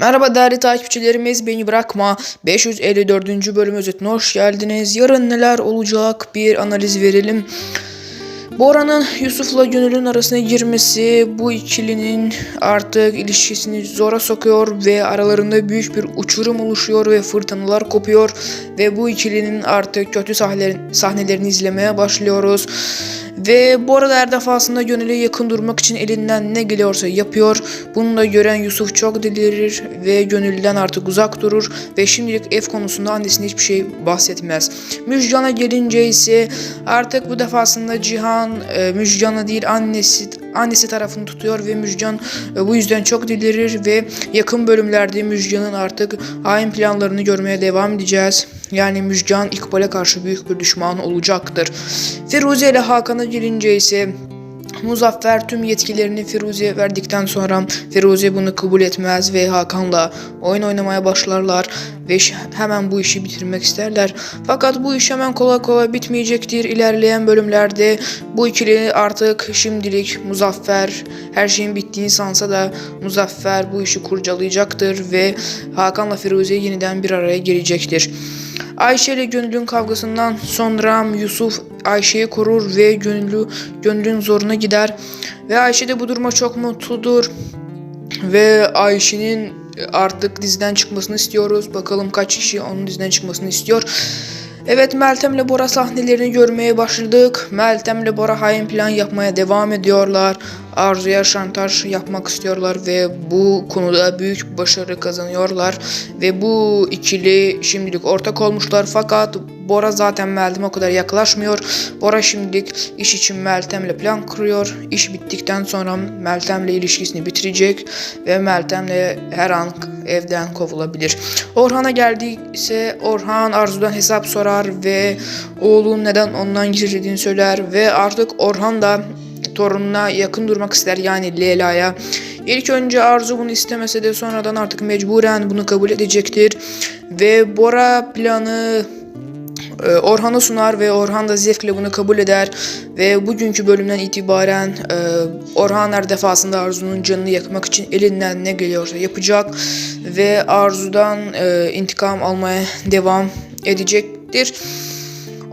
Merhaba değerli takipçilerimiz beni bırakma 554. bölüm özetine hoş geldiniz. Yarın neler olacak bir analiz verelim. Bora'nın Yusuf'la Gönül'ün arasına girmesi bu ikilinin artık ilişkisini zora sokuyor ve aralarında büyük bir uçurum oluşuyor ve fırtınalar kopuyor ve bu ikilinin artık kötü sahnelerini, sahnelerini izlemeye başlıyoruz. Ve bu arada her defasında Gönül'e yakın durmak için elinden ne geliyorsa yapıyor. Bunu da gören Yusuf çok delirir ve Gönül'den artık uzak durur ve şimdilik ev konusunda annesine hiçbir şey bahsetmez. Müjgan'a gelince ise artık bu defasında Cihan e, Müjgan'a değil annesi annesi tarafını tutuyor ve Müjgan e, bu yüzden çok delirir ve yakın bölümlerde Müjgan'ın artık hain planlarını görmeye devam edeceğiz. Yani Müjgan İkbal'e karşı büyük bir düşman olacaktır. Firuze ile Hakan'a gelince ise Muzaffer tüm yetkilerini Firuze'ye verdikten sonra Firuze bunu kabul etmez ve Hakan'la oyun oynamaya başlarlar ve hemen bu işi bitirmek isterler. Fakat bu iş hemen kolay kolay bitmeyecektir. İlerleyen bölümlerde bu ikili artık şimdilik Muzaffer her şeyin bittiğini sansa da Muzaffer bu işi kurcalayacaktır ve Hakan'la Firuze yeniden bir araya gelecektir. Ayşe ile Gönül'ün kavgasından sonra Yusuf Ayşe'yi korur ve Gönül'ü Gönül'ün zoruna gider. Ve Ayşe de bu duruma çok mutludur. Ve Ayşe'nin artık diziden çıkmasını istiyoruz. Bakalım kaç kişi onun diziden çıkmasını istiyor. Evet Meltem'le Bora sahnelerini görmeye başladık. Meltem'le Bora hain plan yapmaya devam ediyorlar. Arzu'ya şantaj yapmak istiyorlar ve bu konuda büyük başarı kazanıyorlar. Ve bu ikili şimdilik ortak olmuşlar fakat Bora zaten Meltem'e o kadar yaklaşmıyor. Bora şimdilik iş için Meltem'le plan kuruyor. İş bittikten sonra Meltem'le ilişkisini bitirecek ve Meltem'le her an evden kovulabilir. Orhan'a geldiyse Orhan Arzu'dan hesap sorar ve oğlun neden ondan gizlediğini söyler ve artık Orhan da torununa yakın durmak ister yani Leyla'ya. İlk önce Arzu bunu istemese de sonradan artık mecburen bunu kabul edecektir. Ve Bora planı e, Orhan'a sunar ve Orhan da zevkle bunu kabul eder ve bugünkü bölümden itibaren e, Orhan her defasında Arzu'nun canını yakmak için elinden ne geliyorsa yapacak ve Arzu'dan e, intikam almaya devam edecektir.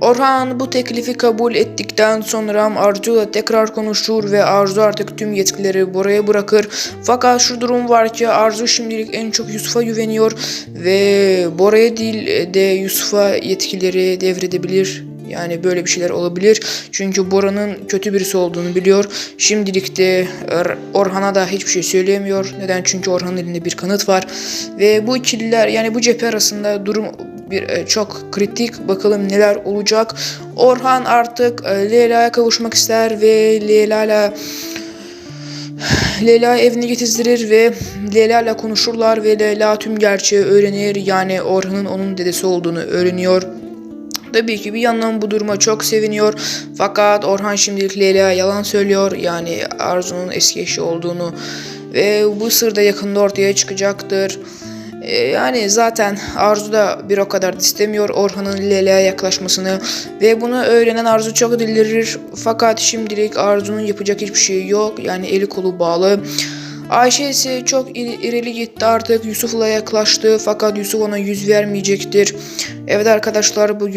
Orhan bu teklifi kabul ettikten sonra Arzu'yla tekrar konuşur ve Arzu artık tüm yetkileri Bora'ya bırakır. Fakat şu durum var ki Arzu şimdilik en çok Yusuf'a güveniyor ve Bora'ya değil de Yusuf'a yetkileri devredebilir. Yani böyle bir şeyler olabilir. Çünkü Bora'nın kötü birisi olduğunu biliyor. Şimdilik de Orhan'a da hiçbir şey söyleyemiyor. Neden? Çünkü Orhan'ın elinde bir kanıt var. Ve bu ikililer yani bu cephe arasında durum bir e, çok kritik. Bakalım neler olacak. Orhan artık e, Leyla'ya kavuşmak ister ve Leyla'yla Leyla evine getirir ve Leyla ile konuşurlar ve Leyla tüm gerçeği öğrenir. Yani Orhan'ın onun dedesi olduğunu öğreniyor. Tabii ki bir yandan bu duruma çok seviniyor. Fakat Orhan şimdilik Leyla'ya yalan söylüyor. Yani Arzu'nun eski eşi olduğunu ve bu sır da yakında ortaya çıkacaktır. Ee, Yani zaten Arzu da bir o kadar da istemiyor Orhan'ın Leyla'ya yaklaşmasını ve bunu öğrenen Arzu çok delirir. Fakat şimdilik Arzu'nun yapacak hiçbir şey yok. Yani eli kolu bağlı. Ayşe ise çok iri- irili gitti artık Yusuf'la yaklaştı fakat Yusuf ona yüz vermeyecektir. Evet arkadaşlar bugün